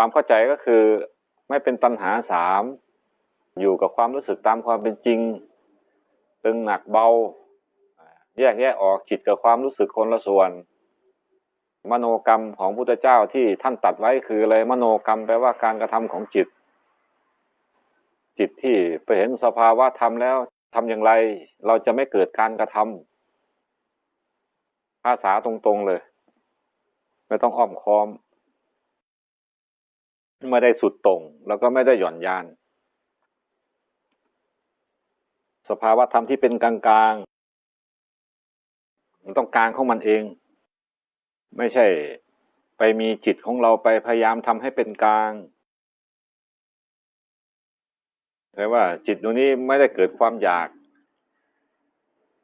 ความเข้าใจก็คือไม่เป็นตัณหาสามอยู่กับความรู้สึกตามความเป็นจริง ตึงหนักเบา แยกแยกออกจิตกับความรู้สึกคนละส่วน มโนกรรมของพุทธเจ้าที่ท่านตัดไว้คืออะไรมโนกรรมแปลว่าการกระทำของจิต จิตที่ไปเห็นสภาวะธรรมแล้วทำอย่างไรเราจะไม่เกิดการกระทำภาษาตรงๆเลย ไม่ต้องอ้อมค้อม ไม่ได้สุดตรง แล้วก็ไม่ได้หย่อนยาน สภาวะธรรมที่เป็นกลางๆมันต้องกลางของมันเอง ไม่ใช่ไปมีจิตของเราไปพยายามทำให้เป็นกลางแต่ว่าจิตตรงนี้ไม่ได้เกิดความอยาก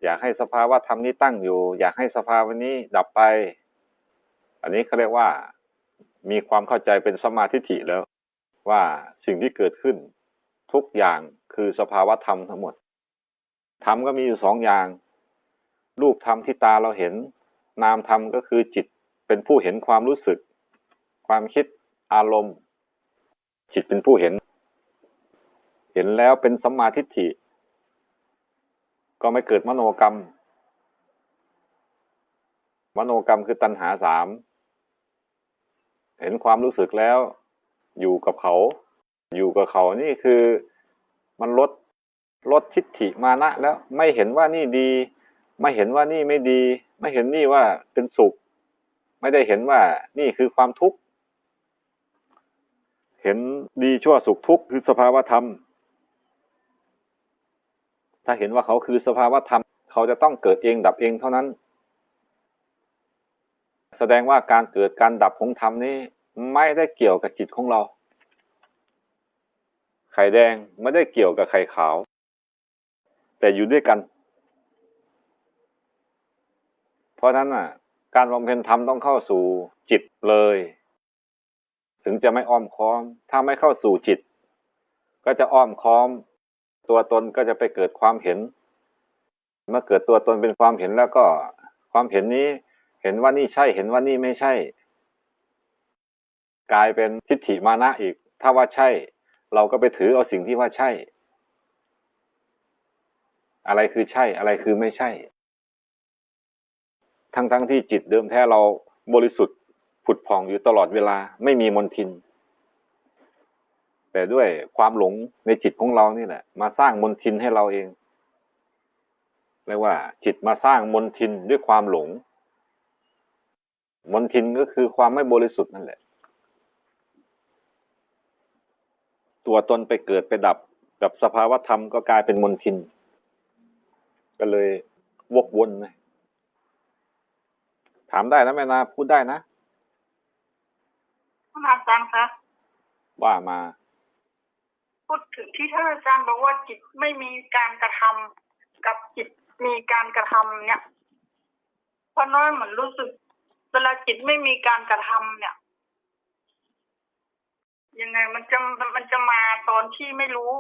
อยากให้สภาวะธรรมนี้ตั้งอยู่ อยากให้สภาวะนี้ดับไป อันนี้เขาเรียกว่า มีความเข้าใจเป็นสมาธิฐิแล้ว ว่าสิ่งที่เกิดขึ้น ทุกอย่างคือสภาวะธรรมทั้งหมดธรรมก็มีอยู่สองอย่าง รูปธรรมที่ตาเราเห็น นามธรรมก็คือจิตเป็นผู้เห็นความรู้สึก ความคิดอารมณ์ จิตเป็นผู้เห็น เห็นแล้วเป็นสัมมาทิฏฐิ ก็ไม่เกิดมโนกรรม มโนกรรมคือตัณหาสาม เห็นความรู้สึกแล้ว อยู่กับเขา อยู่กับเขานี่คือมันลดลดทิฏฐิมานะแล้วไม่เห็นว่านี่ดี ไม่เห็นว่านี่ไม่ดี ไม่เห็นนี่ว่าเป็นสุข ไม่ได้เห็นว่านี่คือความทุกข์เห็นดีชั่วสุขทุกข์คือสภาวะธรรม ถ้าเห็นว่าเขาคือสภาวะธรรม เขาจะต้องเกิดเองดับเองเท่านั้น แสดงว่าการเกิดการดับของธรรมนี้ ไม่ได้เกี่ยวกับจิตของเรา ไข่แดงไม่ได้เกี่ยวกับไข่ขาว แต่อยู่ด้วยกัน เพราะนั้นน่ะ การบำเพ็ญธรรมต้องเข้าสู่จิตเลย ถึงจะไม่อ้อมค้อม ถ้าไม่เข้าสู่จิต ก็จะอ้อมค้อม ตัวตนก็จะไปเกิดความเห็น เมื่อเกิดตัวตนเป็นความเห็นแล้วก็ ความเห็นนี้เห็นว่านี่ใช่เห็นว่านี่ไม่ใช่ กลายเป็นทิฏฐิมานะอีก ถ้าว่าใช่ เราก็ไปถือเอาสิ่งที่ว่าใช่ อะไรคือใช่ อะไรคือไม่ใช่ ทั้งๆทที่จิตเดิมแท้เราบริสุทธิ์ผุดผ่องอยู่ตลอดเวลา ไม่มีมนทิน แต่ด้วยความหลงในจิตของเรานี่แหละ มาสร้างมนทินให้เราเองเรียกว่า จิตมาสร้างมนทินด้วยความหลง มนทินก็คือความไม่บริสุทธิ์นั่นแหละ ตัวตนไปเกิดไปดับ กับสภาวธรรมก็กลายเป็นมนทิน ก็เลยวกวนนะถามได้นะแม่นาพูดได้นะท่านอาจารย์คะว่ามา พูดถึงที่ท่านอาจารย์บอกว่าจิตไม่มีการกระทำกับจิตมีการกระทำเนี่ยเพราะน้อยเหมือนรู้สึกเวลาจิตไม่มีการกระทำเนี่ย ยังไงมันจะมันจะมาตอนที่ไม่รู้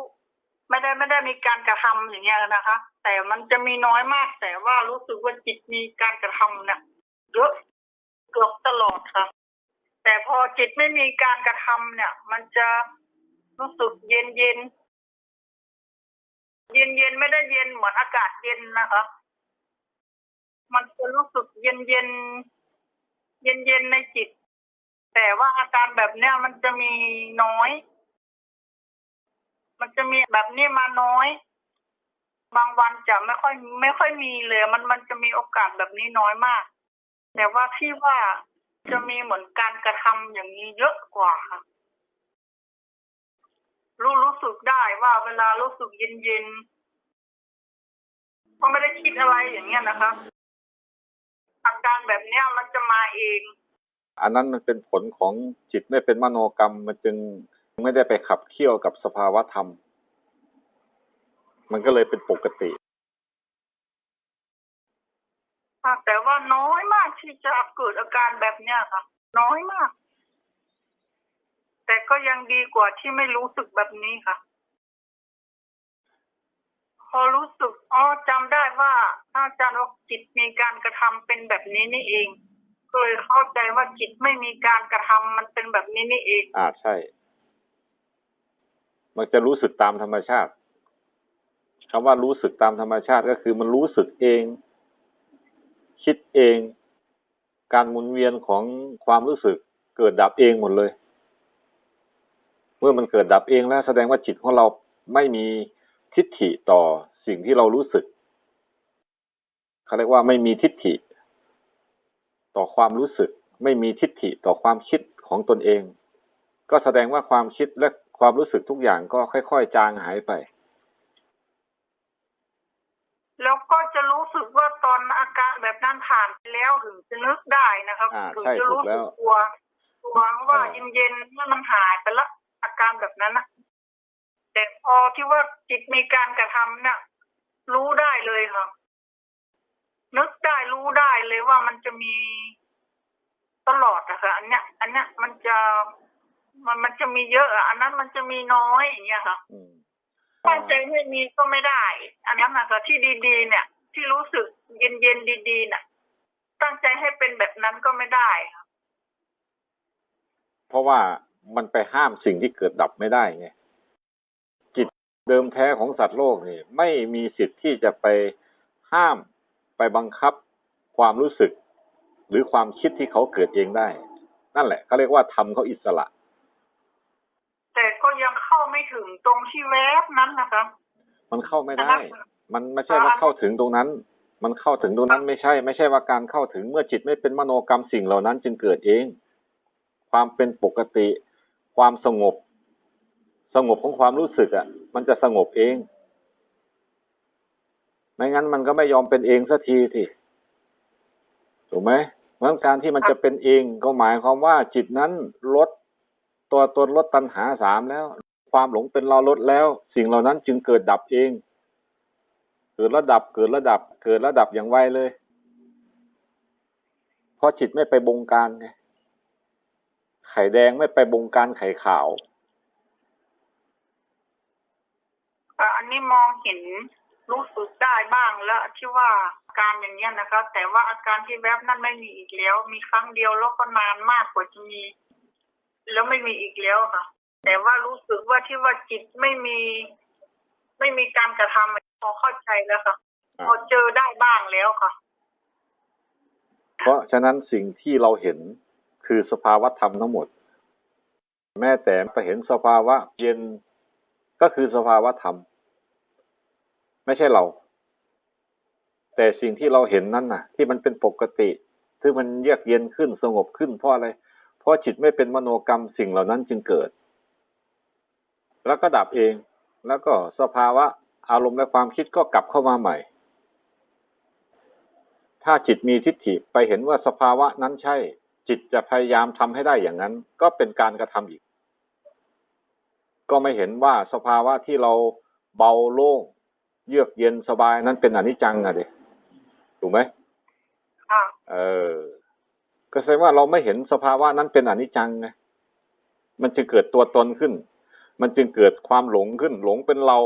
ไม่ได้ไม่ได้มีการกระทำอย่างเงี้ยนะคะ แต่มันจะมีน้อยมาก แต่ว่ารู้สึกว่าจิตมีการกระทำเนี่ยเยอะเกือบตลอดค่ะ แต่พอจิตไม่มีการกระทำเนี่ย มันจะรู้สึกเย็นเย็นเย็นเย็นไม่ได้เย็นเหมือนอากาศเย็นนะคะ มันจะรู้สึกเย็นเย็นเย็นเย็นในจิต แต่ว่าอาการแบบเนี้ยมันจะมีน้อย มันจะมีแบบนี้มาน้อย บางวันจะไม่ค่อย ไม่ค่อยมีเลย มันมันจะมีโอกาสแบบนี้น้อยมาก แต่ว่าที่ว่าจะมีเหมือนการกระทำอย่างนี้เยอะกว่าค่ะรู้รู้สึกได้ว่าเวลารู้สึกเย็นเย็นๆก็ไม่ได้คิดอะไรอย่างเงี้ยนะคะอาการแบบเนี้ยมันจะมาเอง อันนั้นมันเป็นผลของจิตไม่เป็นมโนกรรม มันจึงไม่ได้ไปขับเคี่ยวกับสภาวะธรรม มันก็เลยเป็นปกติค่ะแต่ว่าน้อยมากที่จะเกิดอาการแบบเนี้ยค่ะ น้อยมาก แต่ก็ยังดีกว่าที่ไม่รู้สึกแบบนี้ค่ะ พอรู้สึกอ๋อจำได้ว่าอาจารย์ว่าจิตมีการกระทำเป็นแบบนี้นี่เอง เลยเข้าใจว่าจิตไม่มีการกระทำมันเป็นแบบนี้นี่เองอ่าใช่ มันจะรู้สึกตามธรรมชาติคำว่ารู้สึกตามธรรมชาติก็คือมันรู้สึกเอง คิดเอง การหมุนเวียนของความรู้สึก เกิดดับเองหมดเลย เมื่อมันเกิดดับเองแล้ว แสดงว่าจิตของเราไม่มีทิฏฐิต่อสิ่งที่เรารู้สึกเขาเรียกว่าไม่มีทิฏฐิ ต่อความรู้สึก ไม่มีทิฏฐิต่อความคิดของตนเอง ก็แสดงว่าความคิดและความรู้สึกทุกอย่างก็ค่อย ๆ จางหายไป แล้วก็จะรู้สึกว่าตอนอาการแบบนั้นผ่านไปแล้วถึงจะนึกได้นะครับอ่าถึงใช่จะรู้ถูกแล้สึกวกลัวกลัวว่าอ่าเย็นๆเมื่อมันหายไปละอาการแบบนั้นนะแต่พอที่ว่าจิตมีการกระทำเนี่ยรู้ได้เลยค่ะ นึกได้รู้ได้เลยว่ามันจะมีตลอดอะค่ะ อันเนี้ย อันเนี้ยมันจะมันมันจะมีเยอะอะอันนั้นมันจะมีน้อยอย่างเงี้ยค่ะอืมตั้งใจไม่มีก็ไม่ได้ อันนั้นนะคะที่ดีๆ เนี่ย ที่รู้สึกเย็นๆดีๆน่ะ ตั้งใจให้เป็นแบบนั้นก็ไม่ได้ค่ะเพราะว่ามันไปห้ามสิ่งที่เกิดดับไม่ได้ไงจิตเดิมแท้ของสัตว์โลกนี่ ไม่มีสิทธิ์ที่จะไปห้าม ไปบังคับความรู้สึก หรือความคิดที่เขาเกิดเองได้ นั่นแหละเขาเรียกว่าทำเขาอิสระ แต่ก็ยังเข้าไม่ถึงตรงที่แวบนั้นนะคะ มันเข้าไม่ได้นะคะมันไม่ใช่ว่าเข้าถึงตรงนั้น มันเข้าถึงตรงนั้นไม่ใช่ ไม่ใช่ว่าการเข้าถึงเมื่อจิตไม่เป็นมโนกรรมสิ่งเหล่านั้น จึงเกิดเอง ความเป็นปกติ ความสงบ สงบของความรู้สึกอะ มันจะสงบเอง ไม่งั้นมันก็ไม่ยอมเป็นเองสักทีทีถูกไหมเพราะการที่มันจะเป็นเองก็หมายความว่าจิตนั้นลดตัวตนลดตัณหาสามแล้ว ความหลงเป็นเราลดแล้ว สิ่งเหล่านั้นจึงเกิดดับเอง เกิดระดับเกิดระดับ เกิดระดับอย่างไวเลย เพราะจิตไม่ไปบงการไงไข่แดงไม่ไปบงการไข่ขาวอันนี้มองเห็น รู้สึกได้บ้างแล้วที่ว่าอาการอย่างเงี้ยนะคะ แต่ว่าอาการที่แวบนั้นไม่มีอีกแล้ว มีครั้งเดียวแล้วก็นานมากกว่าจะมี แล้วไม่มีอีกแล้วค่ะ แต่ว่ารู้สึกว่าที่ว่าจิตไม่มี ไม่มีการกระทำพอเข้าใจแล้วค่ะอ่าพอเจอได้บ้างแล้วค่ะ เพราะฉะนั้นสิ่งที่เราเห็นคือสภาวะธรรมทั้งหมด แม้แต่ไปเห็นสภาวะเย็นก็คือสภาวะธรรม ไม่ใช่เรา แต่สิ่งที่เราเห็นนั่นน่ะ ที่มันเป็นปกติที่มันเยือกเย็นขึ้นสงบขึ้นเพราะอะไร เพราะจิตไม่เป็นมโนกรรมสิ่งเหล่านั้นจึงเกิด แล้วก็ดับเอง แล้วก็สภาวะอารมณ์และความคิดก็กลับเข้ามาใหม่ ถ้าจิตมีทิฏฐิไปเห็นว่าสภาวะนั้นใช่ จิตจะพยายามทำให้ได้อย่างนั้น ก็เป็นการกระทำอีก ก็ไม่เห็นว่าสภาวะที่เราเบาโล่ง เยือกเย็นสบายนั้นเป็นอนิจจังอะเด็ถูกไหมค่ะเออ ก็แสดงว่าเราไม่เห็นสภาวะนั้นเป็นอนิจจังไงมันจึงเกิดตัวตนขึ้น มันจึงเกิดความหลงขึ้น หลงเป็นเรา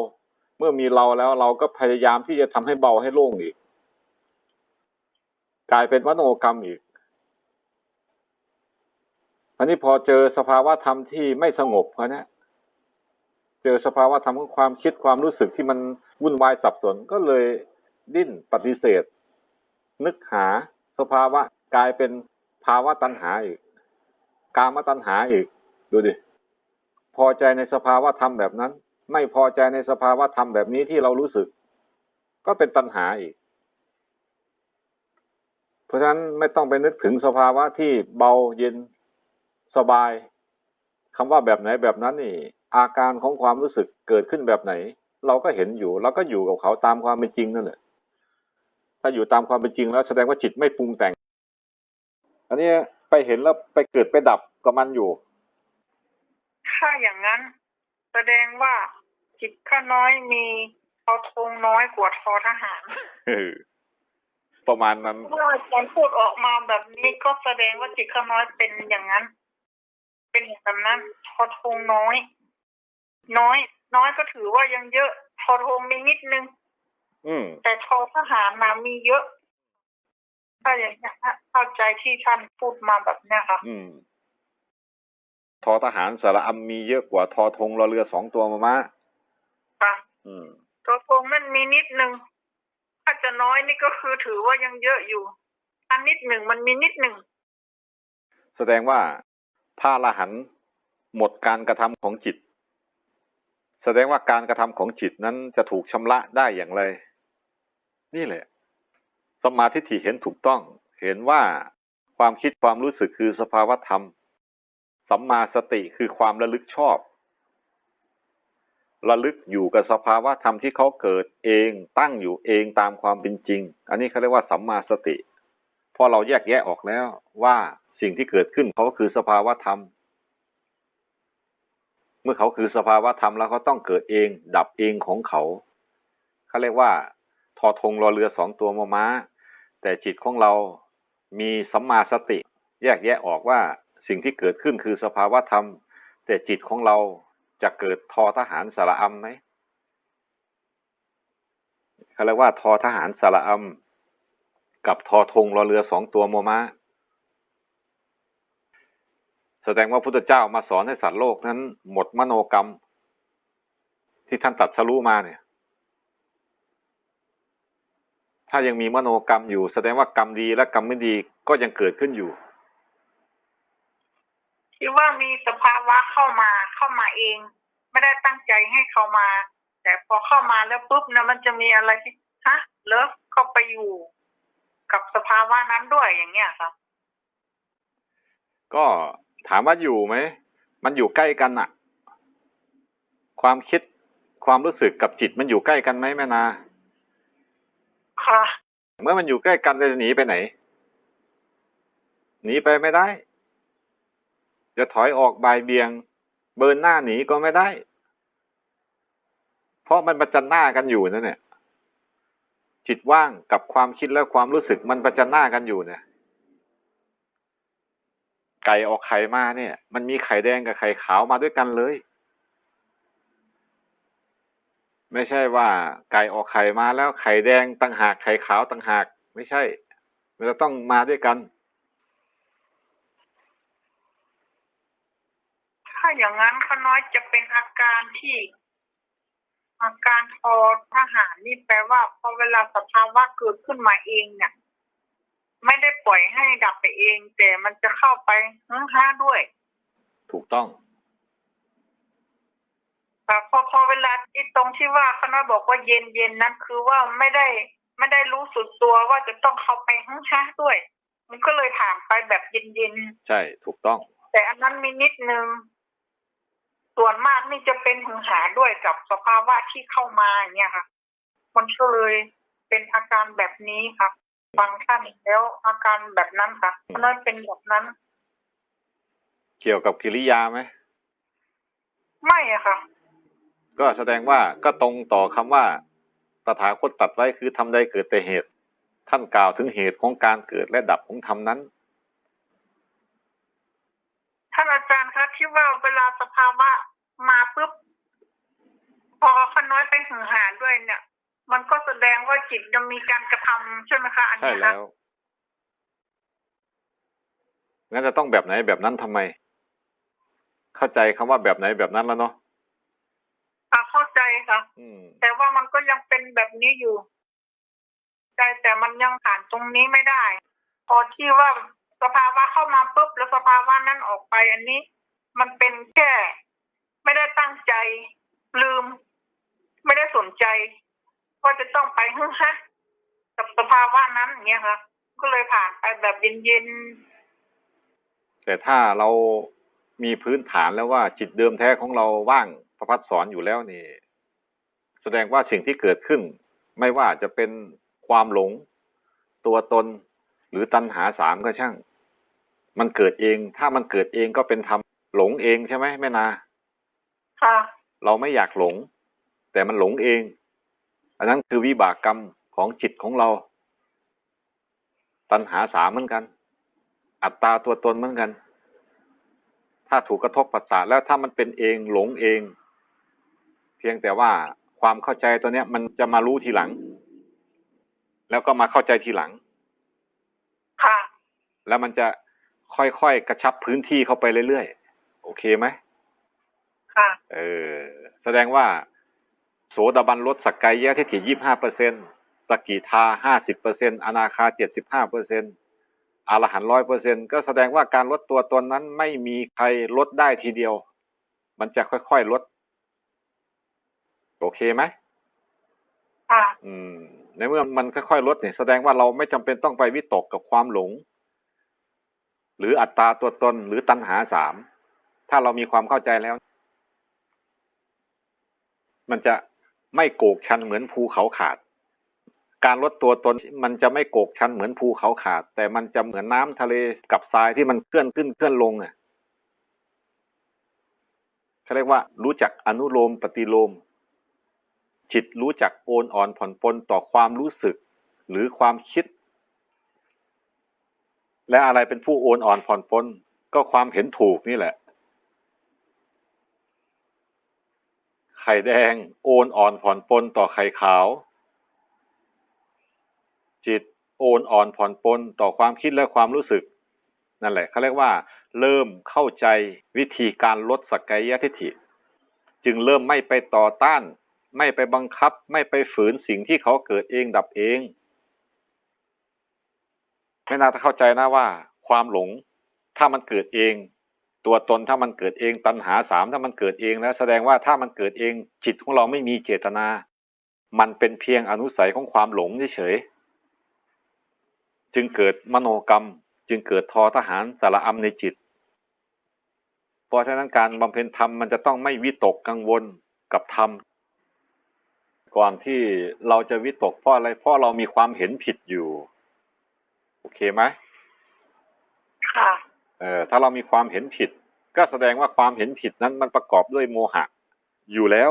เมื่อมีเราแล้วเราก็พยายามที่จะทำให้เบาให้โล่งอีก กลายเป็นวโนกรรมอีก อันนี้พอเจอสภาวะธรรมที่ไม่สงบเขาเนี่ยเจอสภาวะธรรมของความคิดความรู้สึกที่มันวุ่นวายสับสนก็เลยดิ้นปฏิเสธ นึกหาสภาวะกลายเป็นภาวะตัณหาอีก กามตัณหาอีก ดูดิ พอใจในสภาวะธรรมแบบนั้น ไม่พอใจในสภาวะธรรมแบบนี้ที่เรารู้สึก ก็เป็นตัณหาอีก เพราะฉะนั้นไม่ต้องไปนึกถึงสภาวะที่เบาเย็นสบายคำว่าแบบไหนแบบนั้นนี่ อาการของความรู้สึกเกิดขึ้นแบบไหน เราก็เห็นอยู่เราก็อยู่กับเขาตามความเป็นจริงนั่นแหละถ้าอยู่ตามความเป็นจริงแล้วแสดงว่าจิตไม่ปรุงแต่ง อันนี้ไปเห็นแล้วไปเกิดไปดับกับมันอยู่ ถ้าอย่างนั้น แสดงว่าจิตข้าน้อยมีทอทงน้อยกว่าทอทหารประมาณนั้นเมื่ออาจารย์พูดออกมาแบบนี้ก็แสดงว่าจิตข้าน้อยเป็นอย่างนั้น เป็นแบบนั้นทอทงน้อย น้อย น้อยก็ถือว่ายังเยอะทอทงมีนิดนึง อืม แต่ทอทหารมามีเยอะ ถ้าอย่างนี้ยเข้าใจที่ท่านพูดมาแบบเนี้ยค่ะ อืมทอทหารสระอัมมีเยอะกว่าทอธงรอเรือสองตัวมามาค่ะอืมตัวโกงนั่นมีนิดนึง ถ้าจะน้อยนี่ก็คือถือว่ายังเยอะอยู่ อันนิดหนึ่งมันมีนิดหนึ่ง แสดงว่าพระอรหันต์หมดการกระทำของจิต แสดงว่าการกระทำของจิตนั้นจะถูกชำระได้อย่างไร นี่แหละ สมมาทิฏฐิเห็นถูกต้อง เห็นว่าความคิดความรู้สึกคือสภาวธรรม สัมมาสติคือความระลึกชอบ ระลึกอยู่กับสภาวธรรมที่เขาเกิดเองตั้งอยู่เองตามความเป็นจริง อันนี้เขาเรียกว่าสัมมาสติ พอเราแยกแยะออกแล้วว่าสิ่งที่เกิดขึ้นเขาก็คือสภาวธรรม มื่อเขาคือสภาวธรรมแล้วเขาต้องเกิดเองดับเองของเขาเขาเรียกว่าทอธงรอเรือสองตัวมอม้า แต่จิตของเรามีสัมมาสติ แยกแยะออกว่าสิ่งที่เกิดขึ้นคือสภาวธรรม แต่จิตของเราจะเกิดทอทหารสระอัมไหมเขาเรียกว่าทอทหารสระอัมกับทอธงรอเรือสองตัวโมม้า แสดงว่าพุทธเจ้ามาสอนให้สัตว์โลกนั้น หมดมโนกรรม ที่ท่านตัดสรู้มาเนี่ย ถ้ายังมีมโนกรรมอยู่ แสดงว่ากรรมดีและกรรมไม่ดีก็ยังเกิดขึ้นอยู่ที่ว่ามีสภาวะเข้ามาเข้ามาเอง ไม่ได้ตั้งใจให้เข้ามา แต่พอเข้ามาแล้วปุ๊บเนี่ยมันจะมีอะไรที่ฮะเลิฟเข้าไปอยู่กับสภาวะนั้นด้วยอย่างเงี้ยครับ ก็ ถามว่าอยู่ไหม มันอยู่ใกล้กันอะความคิดความรู้สึกกับจิตมันอยู่ใกล้กันไหมแม่นา ค่ะ เมื่อมันอยู่ใกล้กันจะหนีไปไหน หนีไปไม่ได้ จะถอยออกบายเบียง เบินหน้าหนีก็ไม่ได้ เพราะมันประจันหน้ากันอยู่นั่นเนี่ย จิตว่างกับความคิดและความรู้สึกมันประจันหน้ากันอยู่เนี่ย ไก่ออกไข่มาเนี่ย มันมีไข่แดงกับไข่ขาวมาด้วยกันเลย ไม่ใช่ว่าไก่ออกไข่มาแล้วไข่แดงต่างหากไข่ขาวต่างหาก ไม่ใช่มันจะต้องมาด้วยกัน ถ้าอย่างนั้นขาน้อยจะเป็นอาการที่อาการทอทหารนี่แปลว่าพอเวลาสภาวะเกิดขึ้นมาเองเนี่ย ไม่ได้ปล่อยให้ดับไปเอง แต่มันจะเข้าไปห้าห้าด้วย ถูกต้องแต่พอพอเวลาที่ตรงที่ว่าขาน้อยบอกว่าเย็นเย็นนั้นคือว่าไม่ได้ไม่ได้รู้สึกตัวว่าจะต้องเข้าไปห้าห้าด้วย มันก็เลยผ่านไปแบบเย็นเย็นๆใช่ ถูกต้อง แต่อันนั้นมีนิดนึงส่วนมากนี่จะเป็นหึงหาด้วยกับสภาวะที่เข้ามาอย่างเงี้ยค่ะ มันก็เลยเป็นอาการแบบนี้ค่ะบางท่านแล้วอาการแบบนั้นค่ะเพราะนั้นเป็นแบบนั้น เกี่ยวกับกิริยาไหมไม่อะค่ะ ก็แสดงว่าก็ตรงต่อคำว่าตถาคตตัดไว้คือทำใดเกิดแต่เหตุ ท่านกล่าวถึงเหตุของการเกิดและดับของธรรมนั้นท่านอาจารย์คะที่ว่าเวลาสภาวะมาปุ๊บพอขน้อยเป็นหึงหาด้วยเนี่ย มันก็แสดงว่าจิตจะมีการกระทำใช่ไหมคะอันใช่นี้แล้นะวงั้นจะต้องแบบไหนแบบนั้นทำไม เข้าใจคำว่าแบบไหนแบบนั้นแล้วเนาะอะเข้าใจค่ะอืมแต่ว่ามันก็ยังเป็นแบบนี้อยู่แต่แต่มันยังผ่านตรงนี้ไม่ได้ พอที่ว่าสภาวะเข้ามาปุ๊บแล้วสภาวะนั้นออกไป อันนี้ มันเป็นแค่ ไม่ได้ตั้งใจ ลืม ไม่ได้สนใจ ว่าจะต้องไปฮึ่งฮะกับสภาวะนั้นอย่างเงี้ยค่ะ ก็เลยผ่านไปแบบเย็นแต่ถ้าเรามีพื้นฐานแล้วว่าจิตเดิมแท้ของเราว่างพระพัฒสอนอยู่แล้วนี่ แสดงว่าสิ่งที่เกิดขึ้น ไม่ว่าจะเป็นความหลง ตัวตน หรือตัณหาสามก็ช่าง มันเกิดเอง ถ้ามันเกิดเองก็เป็นธรรมหลงเองใช่ไหมแม่นาๆค่ะ เราไม่อยากหลง แต่มันหลงเอง อันนั้นคือวิบากกรรมของจิตของเรา ตัณหาสามเหมือนกัน อัตตาตัวตนเหมือนกัน ถ้าถูกกระทบปัสสะแล้วถ้ามันเป็นเองหลงเอง เพียงแต่ว่าความเข้าใจตัวเนี้ยมันจะมารู้ทีหลัง แล้วก็มาเข้าใจทีหลังแล้วมันจะค่อยๆกระชับพื้นที่เข้าไปเรื่อยๆ โอเคไหมค่ะ เออ แสดงว่าโส ดาบันลดสักกายะทิฏฐิยี่ห้าเปอร์เซ็นสกิทาห้าสิบเปอร์เซ็นอนาคาเจ็ดสิบห้าเปอร์เซ็นอรหันร้อยเปอร์เซ็นก็แสดงว่าการลดตัวตนนั้นไม่มีใครลดได้ทีเดียว มันจะค่อยๆลด โอเคไหมค่ะอืม ในเมื่อมันค่อยๆลดเนี่ยแสดงว่าเราไม่จำเป็นต้องไปวิตกกับความหลง หรืออัตตาตัวตนหรือตัณหาสามถ้าเรามีความเข้าใจแล้ว มันจะ ไม่โกกชันเหมือนภูเขาขาด การลดตัวตนมันจะไม่โกกชันเหมือนภูเขาขาด แต่มันจะเหมือนน้ำทะเลกับทรายที่มันเคลื่อนขึ้นเคลื่อนลงอะเขาเรียกว่ารู้จักอนุโลมปฏิโลม จิตรู้จักโอนอ่อนผ่อนปลนต่อความรู้สึกหรือความคิด และอะไรเป็นผู้โอนอ่อนผ่อนปลนก็ความเห็นถูกนี่แหละ ไข่แดง โอนอ่อนผ่อนปลนต่อไข่ขาว จิตโอนอ่อนผ่อนปลนต่อความคิดและความรู้สึก นั่นแหละเขาเรียกว่า เริ่มเข้าใจวิธีการลดสักกายทิฏฐิ จึงเริ่มไม่ไปต่อต้าน ไม่ไปบังคับ ไม่ไปฝืนสิ่งที่เขาเกิดเองดับเองไม่น่าจะเข้าใจนะว่า ความหลงถ้ามันเกิดเอง ตัวตนถ้ามันเกิดเองตัณหาสามถ้ามันเกิดเองแล้วแสดงว่าถ้ามันเกิดเองจิตของเราไม่มีเจตนา มันเป็นเพียงอนุสัยของความหลงเฉยๆจึงเกิดมโนกรรม จึงเกิดทอทหารสารอัมในจิต เพราะฉะนั้นการบำเพ็ญธรรมมันจะต้องไม่วิตกกังวลกับธรรมก่อนที่เราจะวิตกเพราะอะไรเพราะเรามีความเห็นผิดอยู่ โอเคไหมค่ะเออถ้าเรามีความเห็นผิด ก็แสดงว่าความเห็นผิดนั้นมันประกอบด้วยโมหะ อยู่แล้ว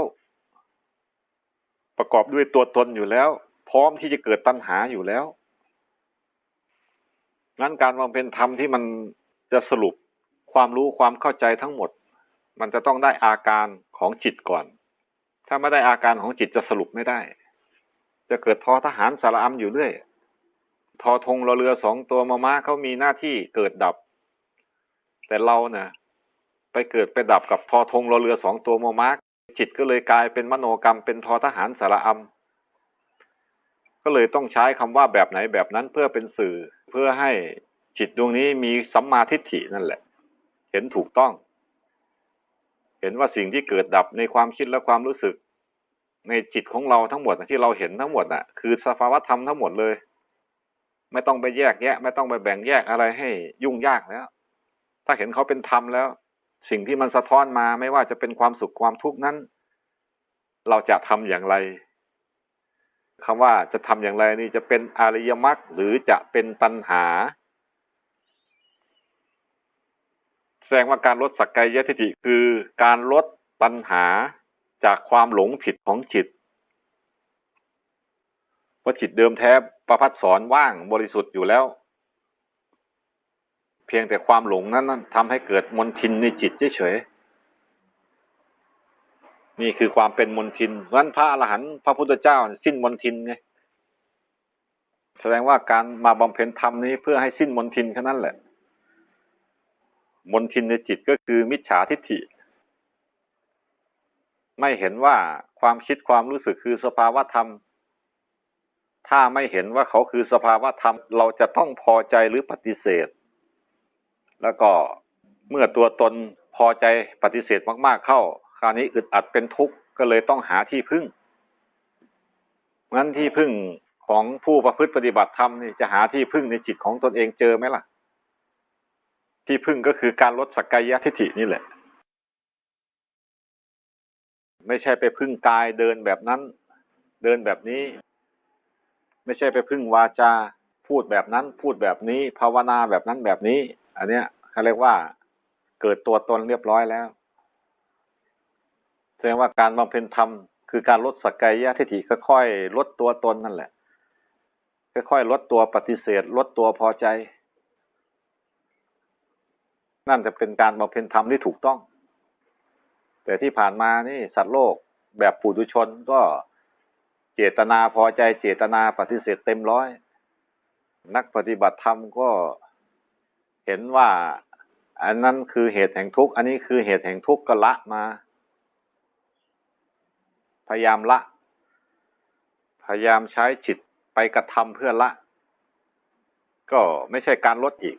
ประกอบด้วยตัวตนอยู่แล้ว พร้อมที่จะเกิดตัณหาอยู่แล้วงั้นการบำเพ็ญธรรมที่มันจะสรุปความรู้ความเข้าใจทั้งหมด มันจะต้องได้อาการของจิตก่อน ถ้าไม่ได้อาการของจิตจะสรุปไม่ได้ จะเกิดทอทหารสารอัมอยู่เรื่อยทอธงรอเรือสองตัวมาม้าเขามีหน้าที่เกิดดับ แต่เราเนะ่ะ ไปเกิดไปดับกับทอธงรอเรือสองตัวมมาม้าจิตก็เลยกลายเป็นมโนกรรมเป็นทอทหารสารอัมก็เลยต้องใช้คำว่าแบบไหนแบบนั้นเพื่อเป็นสื่อเพื่อให้จิตดวงนี้มีสัมมาทิฏฐินั่นแหละ เห็นถูกต้อง เห็นว่าสิ่งที่เกิดดับในความคิดและความรู้สึก ในจิตของเราทั้งหมดที่เราเห็นทั้งหมดน่ะ คือสภาวธรรมทั้งหมดเลย ไม่ต้องไปแยกแยะ ไม่ต้องไปแบ่งแยกอะไรให้ยุ่งยากแล้วถ้าเห็นเขาเป็นธรรมแล้ว สิ่งที่มันสะท้อนมาไม่ว่าจะเป็นความสุขความทุกข์นั้น เราจะทำอย่างไรคำว่าจะทำอย่างไรนี่จะเป็นอริยมรรคหรือจะเป็นตัณหา แสดงว่าการลดสักกายทิฏฐิคือการลดตัณหาจากความหลงผิดของจิตเพราจิตเดิมแท้ประพัดสอนว่างบริสุทธิ์อยู่แล้ว เพียงแต่ความหลงนั้นทำให้เกิดมนทินในจิตเฉยๆนี่คือความเป็นมนทินนั้นพระอรหันต์พระพุทธเจ้า สิ้นมนทินไงแสดงว่าการมาบำเพ็ญธรรมนี้เพื่อให้สิ้นมนทินแค่นั้นแหละ มนทินในจิตก็คือมิจฉาทิฏฐิ ไม่เห็นว่าความคิดความรู้สึกคือสภาวะธรรม ถ้าไม่เห็นว่าเขาคือสภาวะธรรม เราจะต้องพอใจหรือปฏิเสธ แล้วก็เมื่อตัวตนพอใจปฏิเสธมากๆเข้า คราวนี้อึดอัดเป็นทุกข์ก็เลยต้องหาที่พึ่งงั้นที่พึ่งของผู้ประพฤติปฏิบัติธรรมนี่จะหาที่พึ่งในจิตของตนเองเจอไหมล่ะ ที่พึ่งก็คือการลดสักกายทิฐินี่แหละ ไม่ใช่ไปพึ่งกายเดินแบบนั้น เดินแบบนี้ ไม่ใช่ไปพึ่งวาจา พูดแบบนั้น พูดแบบนี้ ภาวนาแบบนั้นแบบนี้ อันเนี้ยเขาเรียกว่าเกิดตัวตนเรียบร้อยแล้วแสดงว่าการบำเพ็ญธรรมคือการลดสักกายะทิฏฐิค่อยๆลดตัวตนนั่นแหละค่อยๆลดตัวปฏิเสธ ลดตัวพอใจ นั่นจะเป็นการบำเพ็ญธรรมที่ถูกต้อง แต่ที่ผ่านมานี่สัตว์โลกแบบปุถุชนก็เจตนาพอใจ เจตนาปฏิเสธเต็มร้อย นักปฏิบัติธรรมก็ เห็นว่า อันนั้นคือเหตุแห่งทุกข์ อันนี้คือเหตุแห่งทุกข์ก็ละมา พยายามละ พยายามใช้จิตไปกระทำเพื่อละ ก็ไม่ใช่การลดอีก